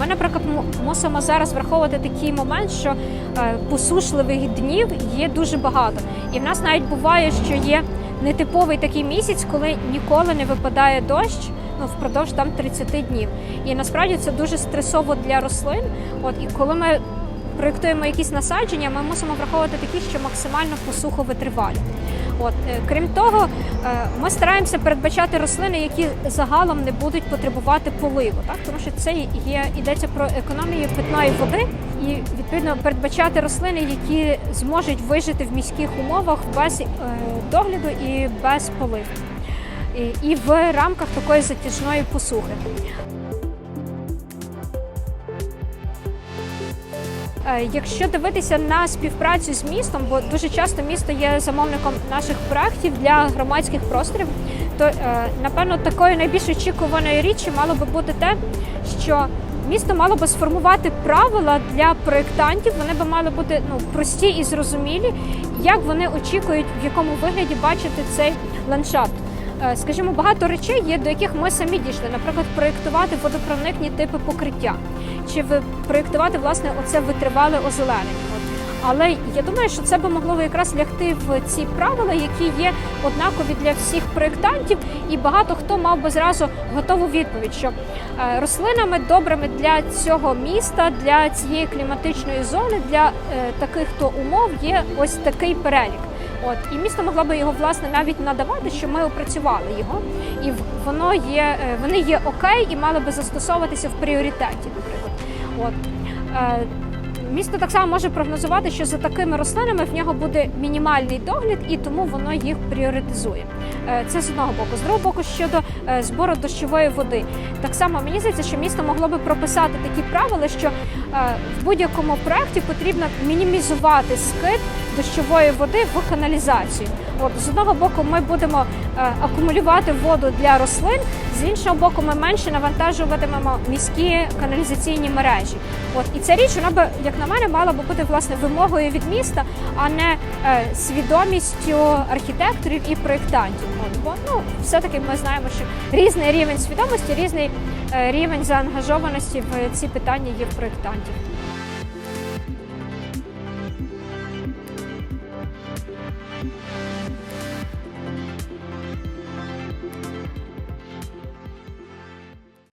Ми, наприклад, мусимо зараз враховувати такий момент, що е, посушливих днів є дуже багато. І в нас навіть буває, що є нетиповий такий місяць, коли ніколи не випадає дощ. Ну, впродовж там 30 днів. І насправді це дуже стресово для рослин. От і коли ми проєктуємо якісь насадження, ми мусимо враховувати такі, що максимально посуховитривалі. От е, крім того, е, ми стараємося передбачати рослини, які загалом не будуть потребувати поливу, так тому що це є йдеться про економію питної води, і відповідно передбачати рослини, які зможуть вижити в міських умовах без е, догляду і без поливу, і в рамках такої затяжної посухи. Якщо дивитися на співпрацю з містом, бо дуже часто місто є замовником наших проєктів для громадських просторів, то е, напевно такою найбільш очікуваною річчю мало би бути те, що місто мало би сформувати правила для проєктантів. Вони би мали бути ну прості і зрозумілі, як вони очікують, в якому вигляді бачити цей ландшафт. Е, Скажімо, багато речей є, до яких ми самі дійшли. Наприклад, проєктувати водопроникні типи покриття, чи проєктувати власне оце витривале озеленення. Але я думаю, що це би могло якраз лягти в ці правила, які є однакові для всіх проєктантів, і багато хто мав би зразу готову відповідь, що е, рослинами добрими для цього міста, для цієї кліматичної зони, для е, таких то умов є ось такий перелік. От і місто могло би його власне навіть надавати, що ми опрацювали його, і воно є, е, вони є окей і мали би застосовуватися в пріоритеті, наприклад. От е, місто так само може прогнозувати, що за такими рослинами в нього буде мінімальний догляд, і тому воно їх пріоритизує. Е, Це з одного боку. З другого боку, щодо збору дощової води, так само мені здається, що місто могло би прописати такі правила, що в будь-якому проєкті потрібно мінімізувати скид дощової води в каналізацію. От з одного боку, ми будемо е, акумулювати воду для рослин, з іншого боку, ми менше навантажуватимемо міські каналізаційні мережі. От і ця річ вона би, як на мене, мала би бути власне вимогою від міста, а не е, свідомістю архітекторів і проєктантів. От, бо ну все-таки ми знаємо, що різний рівень свідомості, різний е, рівень заангажованості в ці питання є в проєктантів.